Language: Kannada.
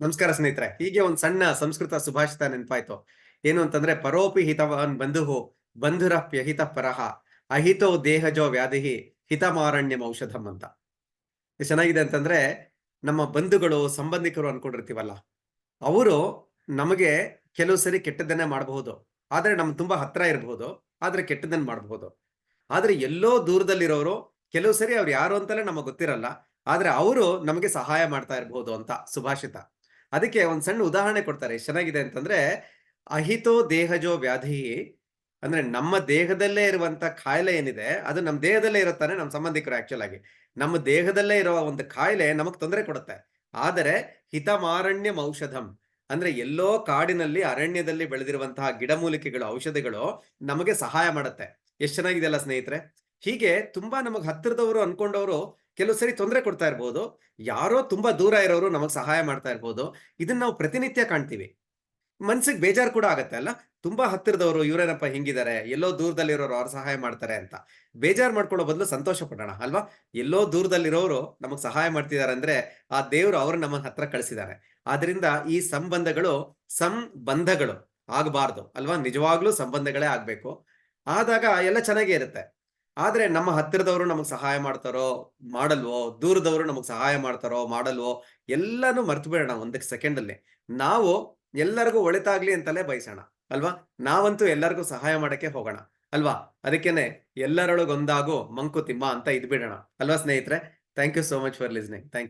ನಮಸ್ಕಾರ ಸ್ನೇಹಿತರೆ. ಹೀಗೆ ಒಂದು ಸಣ್ಣ ಸಂಸ್ಕೃತ ಸುಭಾಷಿತ ನೆನಪಾಯ್ತು. ಏನು ಅಂತಂದ್ರೆ, ಪರೋಪಿ ಹಿತವಾನ್ ಬಂಧು ಬಂಧುರಪ್ಯಹಿತ ಪರಹ, ಅಹಿತೋ ದೇಹಜೋ ವ್ಯಾಧಿ ಹಿತಮಾರಣ್ಯಂ ಔಷಧಂ ಅಂತ. ಚೆನ್ನಾಗಿದೆ ಅಂತಂದ್ರೆ, ನಮ್ಮ ಬಂಧುಗಳು, ಸಂಬಂಧಿಕರು ಅನ್ಕೊಂಡಿರ್ತೀವಲ್ಲ, ಅವರು ನಮಗೆ ಕೆಲವು ಸರಿ ಕೆಟ್ಟದನ್ನೇ ಮಾಡಬಹುದು. ಆದ್ರೆ ನಮ್ ತುಂಬಾ ಹತ್ರ ಇರಬಹುದು, ಆದ್ರೆ ಕೆಟ್ಟದನ್ನ ಮಾಡಬಹುದು. ಆದ್ರೆ ಎಲ್ಲೋ ದೂರದಲ್ಲಿರೋರು, ಕೆಲವು ಸರಿ ಅವ್ರು ಯಾರು ಅಂತಲೇ ನಮಗೆ ಗೊತ್ತಿರಲ್ಲ, ಆದ್ರೆ ಅವರು ನಮಗೆ ಸಹಾಯ ಮಾಡ್ತಾ ಇರಬಹುದು ಅಂತ ಸುಭಾಷಿತ. ಅದಕ್ಕೆ ಒಂದು ಸಣ್ಣ ಉದಾಹರಣೆ ಕೊಡ್ತಾರೆ. ಎಷ್ಟು ಚೆನ್ನಾಗಿದೆ ಅಂತಂದ್ರೆ, ಅಹಿತೋ ದೇಹಜೋ ವ್ಯಾಧಿ ಅಂದ್ರೆ ನಮ್ಮ ದೇಹದಲ್ಲೇ ಇರುವಂತ ಕಾಯಿಲೆ ಏನಿದೆ, ಅದು ನಮ್ಮ ದೇಹದಲ್ಲೇ ಇರುತ್ತಾನೆ ನಮ್ಮ ಸಂಬಂಧಿಕರು ಆಕ್ಚುಲ್ ಆಗಿ. ನಮ್ಮ ದೇಹದಲ್ಲೇ ಇರುವ ಒಂದು ಕಾಯಿಲೆ ನಮಗ್ ತೊಂದರೆ ಕೊಡುತ್ತೆ. ಆದರೆ ಹಿತಮಾರಣ್ಯಂ ಔಷಧಂ ಅಂದ್ರೆ ಎಲ್ಲೋ ಕಾಡಿನಲ್ಲಿ, ಅರಣ್ಯದಲ್ಲಿ ಬೆಳೆದಿರುವಂತಹ ಗಿಡಮೂಲಿಕೆಗಳು ಔಷಧಿಗಳು ನಮಗೆ ಸಹಾಯ ಮಾಡುತ್ತೆ. ಎಷ್ಟು ಚೆನ್ನಾಗಿದೆ ಅಲ್ಲ ಸ್ನೇಹಿತರೆ? ಹೀಗೆ ತುಂಬಾ ನಮಗ್ ಹತ್ತಿರದವರು ಅನ್ಕೊಂಡವರು ಕೆಲವು ಸರಿ ತೊಂದರೆ ಕೊಡ್ತಾ ಇರ್ಬೋದು, ಯಾರೋ ತುಂಬಾ ದೂರ ಇರೋರು ನಮಗ್ ಸಹಾಯ ಮಾಡ್ತಾ ಇರ್ಬೋದು ಇದನ್ನ ನಾವು ಪ್ರತಿನಿತ್ಯ ಕಾಣ್ತೀವಿ. ಮನ್ಸಿಗೆ ಬೇಜಾರು ಕೂಡ ಆಗತ್ತೆ ಅಲ್ಲ? ತುಂಬಾ ಹತ್ತಿರದವರು, ಇವರೇನಪ್ಪ ಹಿಂಗಿದ್ದಾರೆ ಎಲ್ಲೋ ದೂರದಲ್ಲಿರೋರು ಅವ್ರು ಸಹಾಯ ಮಾಡ್ತಾರೆ ಅಂತ. ಬೇಜಾರು ಮಾಡ್ಕೊಳ್ಳೋ ಬದಲು ಸಂತೋಷ ಪಡೋಣ, ಅಲ್ವಾ? ಎಲ್ಲೋ ದೂರದಲ್ಲಿರೋರು ನಮಗ್ ಸಹಾಯ ಮಾಡ್ತಿದ್ದಾರೆ ಅಂದ್ರೆ, ಆ ದೇವ್ರು ಅವ್ರ ನಮ್ಮ ಹತ್ರ ಕಳಿಸಿದ್ದಾರೆ ಆದ್ರಿಂದ ಈ ಸಂಬಂಧಗಳು ಸಂಬಂಧಗಳು ಆಗಬಾರ್ದು, ಅಲ್ವಾ? ನಿಜವಾಗ್ಲೂ ಸಂಬಂಧಗಳೇ ಆಗ್ಬೇಕು. ಆದಾಗ ಎಲ್ಲ ಚೆನ್ನಾಗೇ ಇರುತ್ತೆ. ಆದ್ರೆ ನಮ್ಮ ಹತ್ತಿರದವರು ನಮಗ್ ಸಹಾಯ ಮಾಡ್ತಾರೋ ಮಾಡಲ್ವೋ, ದೂರದವರು ನಮಗ್ ಸಹಾಯ ಮಾಡ್ತಾರೋ ಮಾಡಲ್ವೋ, ಎಲ್ಲಾನು ಮರ್ತು ಬಿಡೋಣ ಒಂದಕ್ಕೆ ಸೆಕೆಂಡ್ ಅಲ್ಲಿ. ನಾವು ಎಲ್ಲರಿಗೂ ಒಳಿತಾಗ್ಲಿ ಅಂತಲೇ ಬಯಸೋಣ, ಅಲ್ವಾ? ನಾವಂತೂ ಎಲ್ಲರಿಗೂ ಸಹಾಯ ಮಾಡಕ್ಕೆ ಹೋಗೋಣ, ಅಲ್ವಾ? ಅದಕ್ಕೇನೆ ಎಲ್ಲರೊಳಗೊಂದಾಗು ಮಂಕುತಿಮ್ಮ ಅಂತ ಇದ್ಬಿಡೋಣ, ಅಲ್ವಾ ಸ್ನೇಹಿತರೆ? Thank you so much for listening thank you